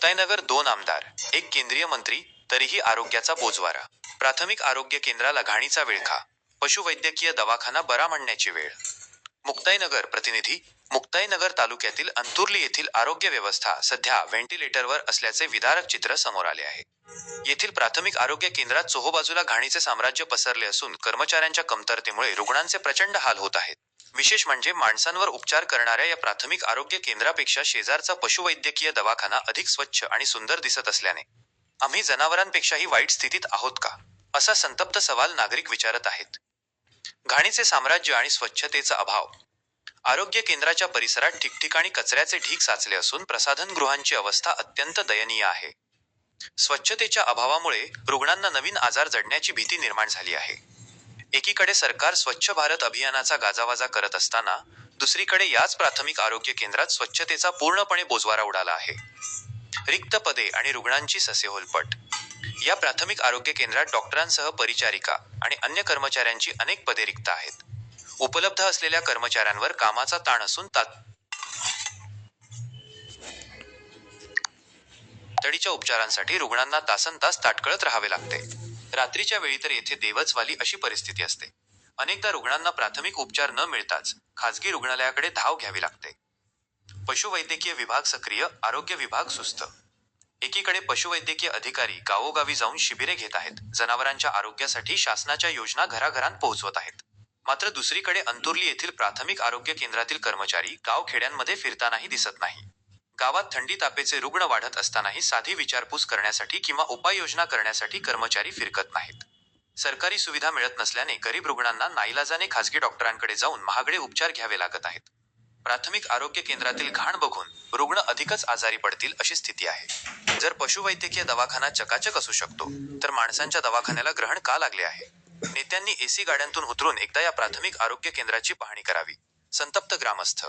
मुक्ताईनगर दोन आमदार एक केंद्रीय मंत्री तरीही आरोग्याचा बोजवारा. प्राथमिक आरोग्य केंद्राला घाणीचा विळखा. पशुवैद्यकीय दवाखाना बरा म्हणण्याची वेळ. मुक्ताईनगर प्रतिनिधी मुक्ताईनगर तालुक्यातील अंतुर्ली येथील आरोग्य व्यवस्था सध्या व्हेंटिलेटरवर असल्याचे विदारक चित्र समोर आले आहे. येथील प्राथमिक आरोग्य केंद्रात चोहोबाजूला घाणीचे साम्राज्य पसरले असून कर्मचाऱ्यांच्या कमतरतेमुळे रुग्णांचे प्रचंड हाल होत आहेत. विशेष म्हणजे माणसांवर उपचार करणाऱ्या या प्राथमिक आरोग्य केंद्रापेक्षा शेजारचा पशुवैद्यकीय दवाखाना अधिक स्वच्छ आणि सुंदर दिसत असल्याने आम्ही जनावरांपेक्षाही वाईट स्थितीत आहोत का? असा संतप्त सवाल नागरिक विचारत आहेत. घाणीचे साम्राज्य आणि स्वच्छतेचा अभाव. आरोग्य केंद्राच्या परिसरात ठिकठिकाणी कचऱ्याचे ढीग साचले असून प्रसाधनगृहांची अवस्था अत्यंत दयनीय आहे. स्वच्छतेच्या अभावामुळे रुग्णांना नवीन आजार जडण्याची भीती निर्माण झाली आहे. एकीकडे सरकार स्वच्छ भारत अभियानाचा गाजावाजा करत असताना दुसरीकडे याच प्राथमिक आरोग्य केंद्रात स्वच्छतेचा पूर्णपणे बोजवारा उडाला आहे. रिक्त पदे आणि रुग्णांची ससेहोलपट. या प्राथमिक आरोग्य केंद्रात डॉक्टरांसह परिचारिका आणि अन्य कर्मचाऱ्यांची अनेक पदे रिक्त आहेत. उपलब्ध असलेल्या कर्मचाऱ्यांवर कामाचा ताण असून तातडीच्या उपचारांसाठी रुग्णांना तासन तास ताटकळत राहावे लागते. रात्रीच्या वेळी तर येथे देवचवाली अशी परिस्थिती असते. अनेकदा रुग्णांना प्राथमिक उपचार न मिळताच खाजगी रुग्णालयाकडे धाव घ्यावी लागते. पशुवैद्यकीय विभाग सक्रिय आरोग्य विभाग सुस्त. एकीकडे पशुवैद्यकीय अधिकारी गावोगावी जाऊन शिबिरे घेत आहेत जनावरांच्या आरोग्यासाठी शासनाच्या योजना घराघरांत पोहोचवत आहेत. मात्र दुसरीकडे अंतुर्ली येथील प्राथमिक आरोग्य केंद्रातील कर्मचारी गावखेड्यांमध्ये फिरतानाही दिसत नाही. गावात थंडी तापेचे रुग्ण वाढत असतानाही साधी विचारपूस करण्यासाठी किंवा उपाययोजना करण्यासाठी कर्मचारी फिरकत नाहीत. सरकारी सुविधा मिळत नसल्याने गरीब रुग्णांना नाईलाजाने खासगी डॉक्टरांकडे जाऊन महागडे उपचार घ्यावे लागत आहेत. प्राथमिक आरोग्य केंद्रातील घाण बघून रुग्ण अधिकच आजारी पडतील अशी स्थिती आहे. जर पशुवैद्यकीय दवाखाना चकाचक असू शकतो तर माणसांच्या दवाखान्याला ग्रहण का लागले आहे? नेत्यांनी एसी गाड्यांतून उतरून एकदा या प्राथमिक आरोग्य केंद्राची पाहणी करावी. संतप्त ग्रामस्थ